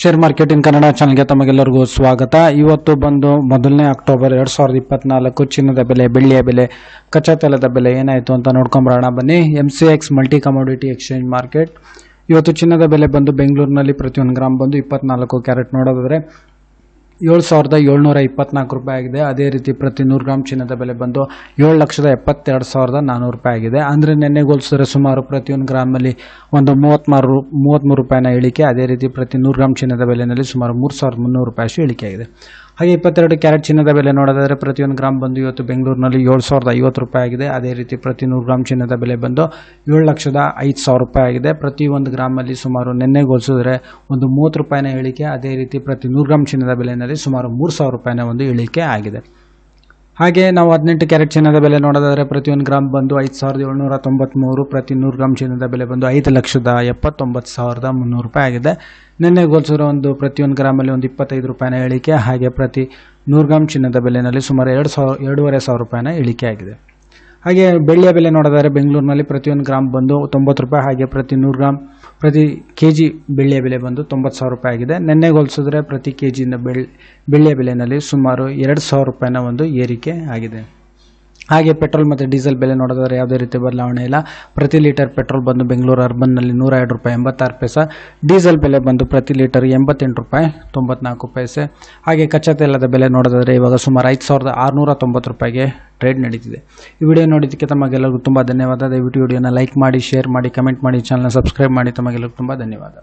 Share marketing Kannada ಚಾನಲ್ಗೆ ತಮಗೆಲ್ಲರಿಗೂ ಸ್ವಾಗತ. ಇವತ್ತು ಬಂದು ಮೊದಲನೇ ಅಕ್ಟೋಬರ್ ಎರಡು ಸಾವಿರದ ಇಪ್ಪತ್ನಾಲ್ಕು ಚಿನ್ನದ ಬೆಲೆ, ಬೆಳ್ಳಿಯ ಬೆಲೆ ಕಚ್ಚಾ ತೈಲದ ಬೆಲೆ ಏನಾಯಿತು ಅಂತ ನೋಡ್ಕೊಂಬರೋಣ. ಬನ್ನಿ M C X multi commodity exchange market ಇವತ್ತು ಚಿನ್ನದ ಬೆಲೆ ಬಂದು ಬೆಂಗಳೂರಿನಲ್ಲಿ ಪ್ರತಿಯೊಂದು ಗ್ರಾಮ್ ಬಂದು ಇಪ್ಪತ್ನಾಲ್ಕು ಕ್ಯಾರೆಟ್ ನೋಡೋದಾದ್ರೆ ಏಳು ಸಾವಿರದ ಏಳ್ನೂರ ಇಪ್ಪತ್ನಾಲ್ಕು ರೂಪಾಯಿ ಆಗಿದೆ. ಅದೇ ರೀತಿ ಪ್ರತಿ ನೂರು ಗ್ರಾಮ್ ಚಿನ್ನದ ಬೆಲೆ ಬಂದು ಏಳು ಲಕ್ಷದ ಎಪ್ಪತ್ತೆರಡು ಸಾವಿರದ ನಾನ್ನೂರು ರೂಪಾಯಿ ಆಗಿದೆ. ಅಂದರೆ ನೆನ್ನೆ ಹೋಲಿಸಿದ್ರೆ ಸುಮಾರು ಪ್ರತಿಯೊಂದು ಗ್ರಾಮಲ್ಲಿ ಒಂದು ಮೂವತ್ತ್ಮಾರು ಮೂವತ್ತ್ಮೂರು ರೂಪಾಯಿನ ಇಳಿಕೆ, ಅದೇ ರೀತಿ ಪ್ರತಿ ನೂರು ಗ್ರಾಮ್ ಚಿನ್ನದ ಬೆಲೆಯಲ್ಲಿ ಸುಮಾರು ಮೂರು ಸಾವಿರದ ಮುನ್ನೂರು ರೂಪಾಯಿ ಇಳಿಕೆ ಆಗಿದೆ. ಹಾಗೆ ಇಪ್ಪತ್ತೆರಡು ಕ್ಯಾರೆಟ್ ಚಿನ್ನದ ಬೆಲೆ ನೋಡೋದಾದರೆ ಪ್ರತಿಯೊಂದು ಗ್ರಾಮ್ ಬಂದು ಇವತ್ತು ಬೆಂಗಳೂರಿನಲ್ಲಿ ಏಳು ಸಾವಿರದ ಐವತ್ತು ರೂಪಾಯಿ ಆಗಿದೆ. ಅದೇ ರೀತಿ ಪ್ರತಿ ನೂರು ಗ್ರಾಮ್ ಚಿನ್ನದ ಬೆಲೆ ಬಂದು ಏಳು ಲಕ್ಷದ ಐದು ಸಾವಿರ ರೂಪಾಯಿ ಆಗಿದೆ. ಪ್ರತಿ ಒಂದು ಗ್ರಾಮಲ್ಲಿ ಸುಮಾರು ನಿನ್ನೆ ಒಂದು ಮೂವತ್ತು ರೂಪಾಯಿನ ಇಳಿಕೆ, ಅದೇ ರೀತಿ ಪ್ರತಿ ನೂರು ಗ್ರಾಮ್ ಚಿನ್ನದ ಬೆಲೆಯಲ್ಲಿ ಸುಮಾರು ಮೂರು ಸಾವಿರ ರೂಪಾಯಿನ ಒಂದು ಇಳಿಕೆ ಆಗಿದೆ. ಹಾಗೆ ನಾವು ಹದಿನೆಂಟು ಕ್ಯಾರೆಟ್ ಚಿನ್ನದ ಬೆಲೆ ನೋಡೋದಾದರೆ ಪ್ರತಿಯೊಂದು ಗ್ರಾಮ್ ಬಂದು ಐದು ಸಾವಿರದ ಏಳ್ನೂರ ತೊಂಬತ್ತ್ಮೂರು ಪ್ರತಿ ನೂರು ಗ್ರಾಮ್ ಚಿನ್ನದ ಬೆಲೆ ಬಂದು ಐದು ಲಕ್ಷದ ಎಪ್ಪತ್ತೊಂಬತ್ತು ಸಾವಿರದ ಮುನ್ನೂರು ರೂಪಾಯಿ ಆಗಿದೆ. ನಿನ್ನೆ ಹೋಲಿಸಿರೋ ಒಂದು ಪ್ರತಿಯೊಂದು ಗ್ರಾಮಲ್ಲಿ ಒಂದು ಇಪ್ಪತ್ತೈದು ರೂಪಾಯಿನ ಇಳಿಕೆ, ಹಾಗೆ ಪ್ರತಿ ನೂರು ಗ್ರಾಮ್ ಚಿನ್ನದ ಬೆಲೆಯಲ್ಲಿ ಸುಮಾರು ಎರಡು ಸಾವಿರ, ಎರಡೂವರೆ ಸಾವಿರ ರೂಪಾಯಿನ ಇಳಿಕೆ ಆಗಿದೆ ಹಾಗೆ ಬೆಳ್ಳಿಯ ಬೆಲೆ ನೋಡೋದಾದರೆ ಬೆಂಗಳೂರಿನಲ್ಲಿ ಪ್ರತಿಯೊಂದು ಗ್ರಾಮ್ ಬಂದು ತೊಂಬತ್ತು ರೂಪಾಯಿ, ಹಾಗೆ ಪ್ರತಿ ನೂರು ಗ್ರಾಮ್ ಪ್ರತಿ ಕೆ ಜಿ ಬೆಳ್ಳಿಯ ಬೆಲೆ ಬಂದು ತೊಂಬತ್ತು ಸಾವಿರ ರೂಪಾಯಿ ಆಗಿದೆ. ನೆನ್ನೆಗೆ ಹೋಲಿಸಿದ್ರೆ ಪ್ರತಿ ಕೆ ಜಿಯಿಂದ ಬೆಳ್, ಬೆಳ್ಳಿಯ ಬೆಲೆಯಲ್ಲಿ ಸುಮಾರು ಎರಡು ಸಾವಿರ ರೂಪಾಯಿನ ಒಂದು ಏರಿಕೆ ಆಗಿದೆ. ಹಾಗೆ ಪೆಟ್ರೋಲ್ ಮತ್ತು ಡೀಸೆಲ್ ಬೆಲೆ ನೋಡೋದಾದ್ರೆ ಯಾವುದೇ ರೀತಿ ಬದಲಾವಣೆ ಇಲ್ಲ. ಪ್ರತಿ ಲೀಟರ್ ಪೆಟ್ರೋಲ್ ಬಂದು ಬೆಂಗಳೂರು ಅರ್ಬನ್ನಲ್ಲಿ ನೂರ ಎರಡು ರೂಪಾಯಿ ಎಂಬತ್ತಾರು ಪೈಸೆ. ಡೀಸೆಲ್ ಬೆಲೆ ಬಂದು ಪ್ರತಿ ಲೀಟರ್ ಎಂಬತ್ತೆಂಟು ರೂಪಾಯಿ ತೊಂಬತ್ನಾಲ್ಕು ಪೈಸೆ. ಹಾಗೆ ಕಚ್ಚಾ ತೈಲದ ಬೆಲೆ ನೋಡೋದಾದರೆ ಇವಾಗ ಸುಮಾರು ಐದು ಸಾವಿರದ ಆರುನೂರ ತೊಂಬತ್ತು ರೂಪಾಯಿಗೆ ಟ್ರೇಡ್ ನಡೀತಿದೆ. ಈ ವಿಡಿಯೋ ನೋಡಿದ್ದಕ್ಕೆ ತಮಗೆಲ್ಲರಿಗೂ ತುಂಬ ಧನ್ಯವಾದ. ದಯವಿಟ್ಟು ವಿಡಿಯೋನ ಲೈಕ್ ಮಾಡಿ ಶೇರ್ ಮಾಡಿ ಕಮೆಂಟ್ ಮಾಡಿ ಚಾನಲ್ನ ಸಬ್ಸ್ಕ್ರೈಬ್ ಮಾಡಿ. ತಮಗೆಲ್ಲರಿಗೂ ತುಂಬ ಧನ್ಯವಾದ.